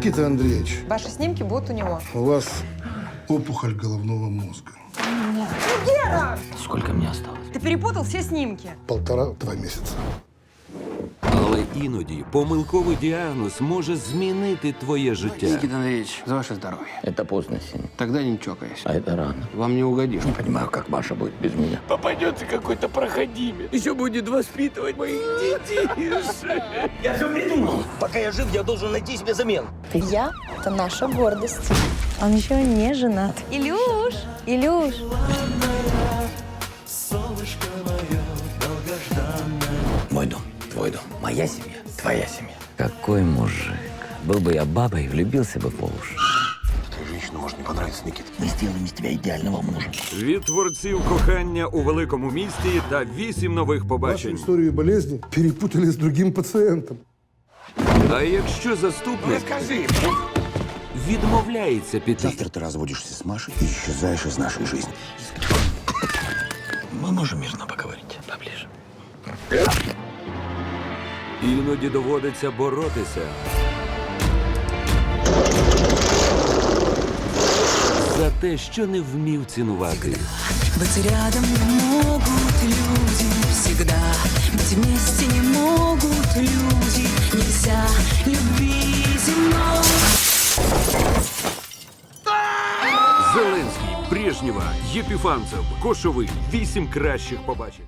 Никита Андреевич, Ваши снимки будут у него. у вас опухоль головного мозга. Сколько мне осталось? Ты перепутал все снимки. Полтора-два месяца Але іноді помилковий діагноз може змінити твоє життя. Никита Андреевич, за ваше здоровье. Это поздно, Сеня. Тогда не чокаясь. А это рано. Вам не угодишь. Не понимаю, как Маша будет без меня. Попадется какой-то проходимец. Еще будет воспитывать моих детишек. Я все придумал. Пока я жив, я должен найти себе замену. Я – это наша гордость. Он еще не женат. Илюш! Илюш! дом, твой дом. Моя семья, твоя семья. Какой мужик. Был бы я бабой, влюбился бы по уши. Такая женщина может не понравиться, Никита. Мы сделаем из тебя идеального мужа. Від творців кохання у великому місті та вісім нових Вашу побачень. историю болезни перепутали с другим пациентом. А якщо заступник Расскажи. відмовляється піти, Завтра ты разводишься с Машей и исчезаешь из нашей жизни. Мы можем мирно поговорить поближе. Іноді доводиться боротися. За те, що не вмів цінувати. Быть рядом не могут люди всегда Быть вместе не могут люди Нельзя любить иного Зеленський, Брежнєва, Єпіфанцев, Кошовий. Вісім кращих побачень.